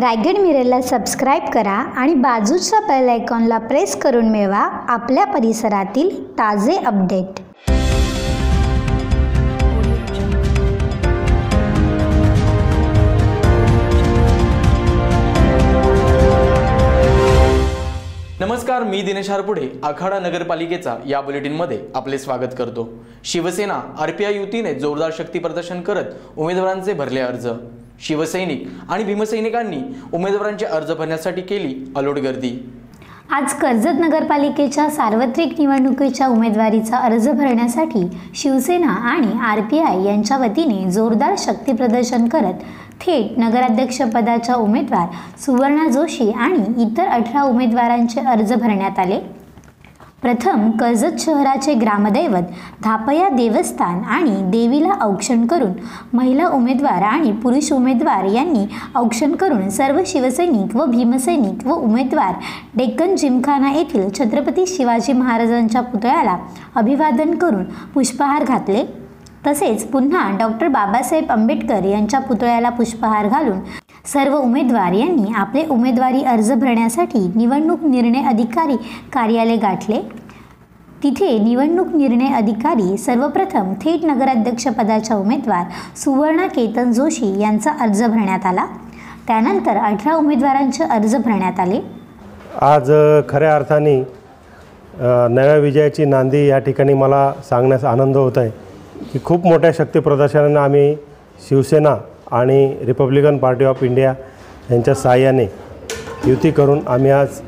Raigad मिररला subscribe करा आणि बाजूच्या बेल आयकॉनला प्रेस करून मिळवा आपल्या परिसरातील ताजे अपडेट नमस्कार मी दिनेश हारपुढे आखाडा नगरपालिकेचा या बुलेटिनमध्ये आपले स्वागत करतो. शिवसेना आरपीआय युतीने जोरदार शक्ती प्रदर्शन करत उमेदवारांचे भरले अर्ज. शिवसैनिक आणि भीमसैनिकांनी उमेदवारांचे अर्ज भरण्यासाठी केली अलोट गर्दी. आज कर्जत नगरपालिकेच्या सार्वत्रिक निवडणुकीच्या उमेदवारीचा अर्ज भरण्यासाठी शिवसेना आणि आर पी आय यांच्या वतीने जोरदार शक्तीप्रदर्शन करत थेट नगराध्यक्षपदाच्या उमेदवार सुवर्णा जोशी आणि इतर अठरा उमेदवारांचे अर्ज भरण्यात आले. प्रथम कर्जत शहराचे ग्रामदैवत धापया देवस्थान आणि देवीला औक्षण करून महिला उमेदवार आणि पुरुष उमेदवार यांनी औक्षण करून सर्व शिवसैनिक व भीमसैनिक व उमेदवार डेक्कन जिमखाना येथील छत्रपती शिवाजी महाराजांच्या पुतळ्याला अभिवादन करून पुष्पहार घातले. तसेच पुन्हा डॉक्टर बाबासाहेब आंबेडकर यांच्या पुतळ्याला पुष्पहार घालून सर्व उमेदवार यांनी आपले उमेदवारी अर्ज भरण्यासाठी निवडणूक निर्णय अधिकारी कार्यालय गाठले. तिथे निवडणूक निर्णय अधिकारी सर्वप्रथम थेट नगराध्यक्षपदाच्या उमेदवार सुवर्णा केतन जोशी यांचा अर्ज भरण्यात आला. त्यानंतर अठरा उमेदवारांचे अर्ज भरण्यात आले. आज खऱ्या अर्थाने नव्या विजयाची नांदी या ठिकाणी मला सांगण्यास आनंद होत आहे की खूप मोठ्या शक्तीप्रदर्शनानं आम्ही शिवसेना आणि रिपब्लिकन पार्टी ऑफ इंडिया यांच्या सहाय्याने युती करून आम्ही आज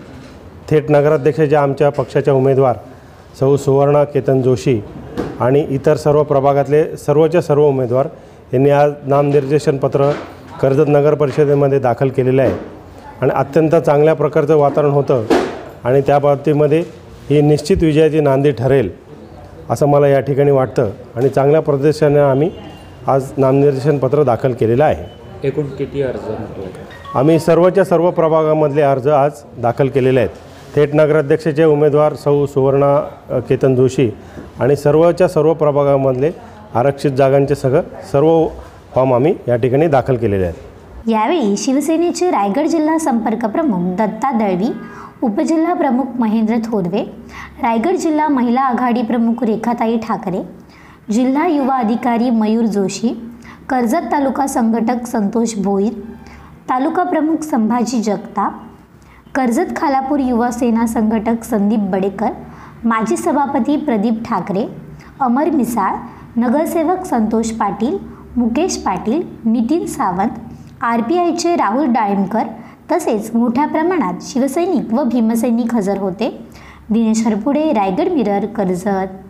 थेट नगराध्यक्षाच्या आमच्या पक्षाच्या उमेदवार सौ सुवर्णा केतन जोशी आणि इतर सर्व प्रभागातले सर्वच्या सर्व उमेदवार यांनी आज नामनिर्देशनपत्र कर्जत नगर परिषदेमध्ये दाखल केलेलं आहे. आणि अत्यंत चांगल्या प्रकारचं वातावरण होतं आणि त्या बाबतीमध्ये ही निश्चित विजयाची नांदी ठरेल असं मला या ठिकाणी वाटतं. आणि चांगल्या प्रदर्शनाने आम्ही आज नामनिर्देशन पत्र दाखल केलेलं आहे. एकूण किती अर्ज आम्ही सर्वच्या सर्व प्रभागामधले अर्ज आज दाखल केलेले आहेत. थेट नगराध्यक्षाचे उमेदवार सौ सुवर्णा केतन जोशी आणि सर्वच्या सर्व प्रभागामधले आरक्षित जागांचे सगळं सर्व फॉर्म आम्ही या ठिकाणी दाखल केलेले आहेत. यावेळी शिवसेनेचे रायगड जिल्हा संपर्क प्रमुख दत्ता दळवी उपजिल्हा प्रमुख महेंद्र थोरवे रायगड जिल्हा महिला आघाडी प्रमुख रेखाताई ठाकरे जिल्हा युवा अधिकारी मयूर जोशी कर्जत तालुका संघटक संतोष भोईर तालुका प्रमुख संभाजी जगताप कर्जत खालापूर युवा सेना संघटक संदीप बडेकर माजी सभापती प्रदीप ठाकरे अमर मिसाळ नगरसेवक संतोष पाटील मुकेश पाटील नितीन सावंत आर पी आयचे राहुल डाळिंबकर तसेच मोठ्या प्रमाणात शिवसैनिक व भीमसैनिक हजर होते. दिनेश हरपुडे रायगड मिरर कर्जत.